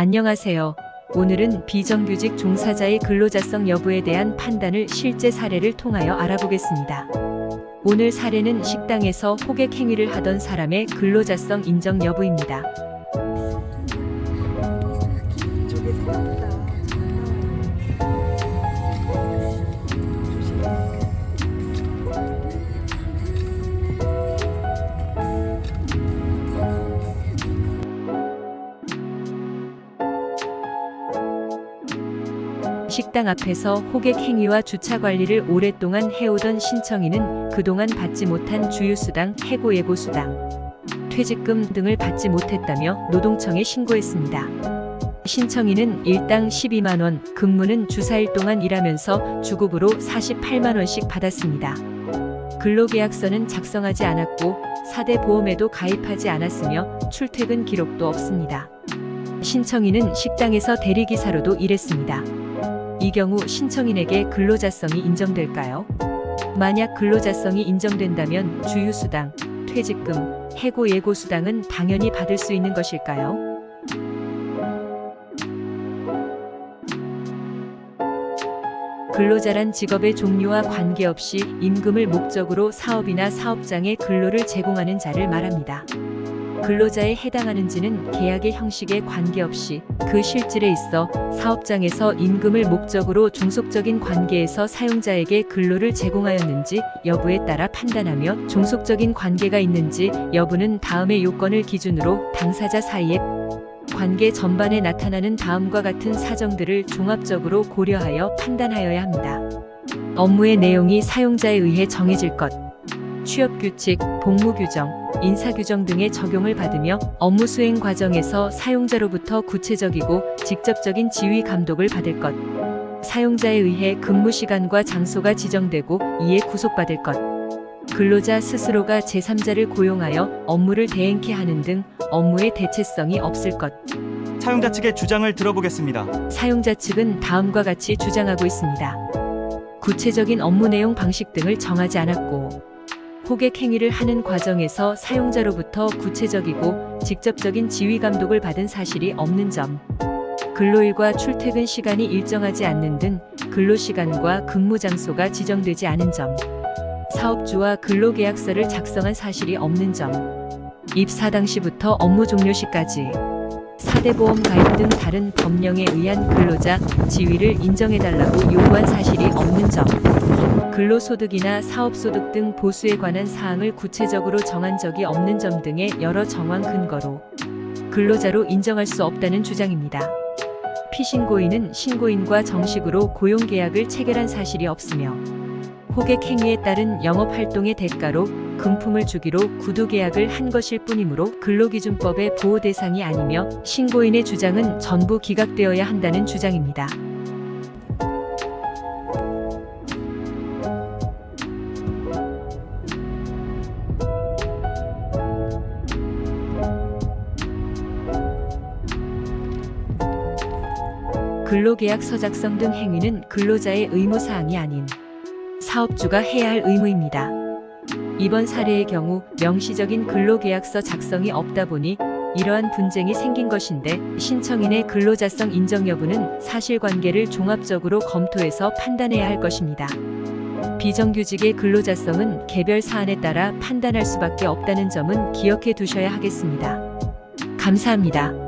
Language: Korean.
안녕하세요. 오늘은 비정규직 종사자의 근로자성 여부에 대한 판단을 실제 사례를 통하여 알아보겠습니다. 오늘 사례는 식당에서 호객 행위를 하던 사람의 근로자성 인정 여부입니다. 식당 앞에서 호객 행위와 주차 관리를 오랫동안 해오던 신청인은 그동안 받지 못한 주유수당, 해고예고수당, 퇴직금 등을 받지 못했다며 노동청에 신고했습니다. 신청인은 일당 12만 원, 근무는 주 4일 동안 일하면서 주급으로 48만 원씩 받았습니다. 근로계약서는 작성하지 않았고 4대 보험에도 가입하지 않았으며 출퇴근 기록도 없습니다. 신청인은 식당에서 대리기사로도 일했습니다. 이 경우 신청인에게 근로자성이 인정될까요? 만약 근로자성이 인정된다면 주유수당, 퇴직금, 해고 예고수당은 당연히 받을 수 있는 것일까요? 근로자란 직업의 종류와 관계없이 임금을 목적으로 사업이나 사업장에 근로를 제공하는 자를 말합니다. 근로자에 해당하는지는 계약의 형식에 관계없이 그 실질에 있어 사업장에서 임금을 목적으로 종속적인 관계에서 사용자에게 근로를 제공하였는지 여부에 따라 판단하며 종속적인 관계가 있는지 여부는 다음의 요건을 기준으로 당사자 사이에 관계 전반에 나타나는 다음과 같은 사정들을 종합적으로 고려하여 판단하여야 합니다. 업무의 내용이 사용자에 의해 정해질 것, 취업 규칙, 복무 규정, 인사 규정 등의 적용을 받으며 업무 수행 과정에서 사용자로부터 구체적이고 직접적인 지휘 감독을 받을 것, 사용자에 의해 근무 시간과 장소가 지정되고 이에 구속받을 것, 근로자 스스로가 제3자를 고용하여 업무를 대행케 하는 등 업무의 대체성이 없을 것. 사용자 측의 주장을 들어보겠습니다. 사용자 측은 다음과 같이 주장하고 있습니다. 구체적인 업무 내용 방식 등을 정하지 않았고, 호객 행위를 하는 과정에서 사용자로부터 구체적이고 직접적인 지휘 감독을 받은 사실이 없는 점, 근로일과 출퇴근 시간이 일정하지 않는 등 근로시간과 근무 장소가 지정되지 않은 점, 사업주와 근로계약서를 작성한 사실이 없는 점, 입사 당시부터 업무 종료 시까지 4대 보험 가입 등 다른 법령에 의한 근로자 지위를 인정해달라고 요구한 사실이 없는 점, 근로소득이나 사업소득 등 보수에 관한 사항을 구체적으로 정한 적이 없는 점 등의 여러 정황 근거로 근로자로 인정할 수 없다는 주장입니다. 피신고인은 신고인과 정식으로 고용계약을 체결한 사실이 없으며 호객 행위에 따른 영업 활동의 대가로 금품을 주기로 구두 계약을 한 것일 뿐이므로 근로기준법의 보호 대상이 아니며 신고인의 주장은 전부 기각되어야 한다는 주장입니다. 근로계약서 작성 등 행위는 근로자의 의무사항이 아닌 사업주가 해야 할 의무입니다. 이번 사례의 경우 명시적인 근로계약서 작성이 없다 보니 이러한 분쟁이 생긴 것인데 신청인의 근로자성 인정 여부는 사실관계를 종합적으로 검토해서 판단해야 할 것입니다. 비정규직의 근로자성은 개별 사안에 따라 판단할 수밖에 없다는 점은 기억해 두셔야 하겠습니다. 감사합니다.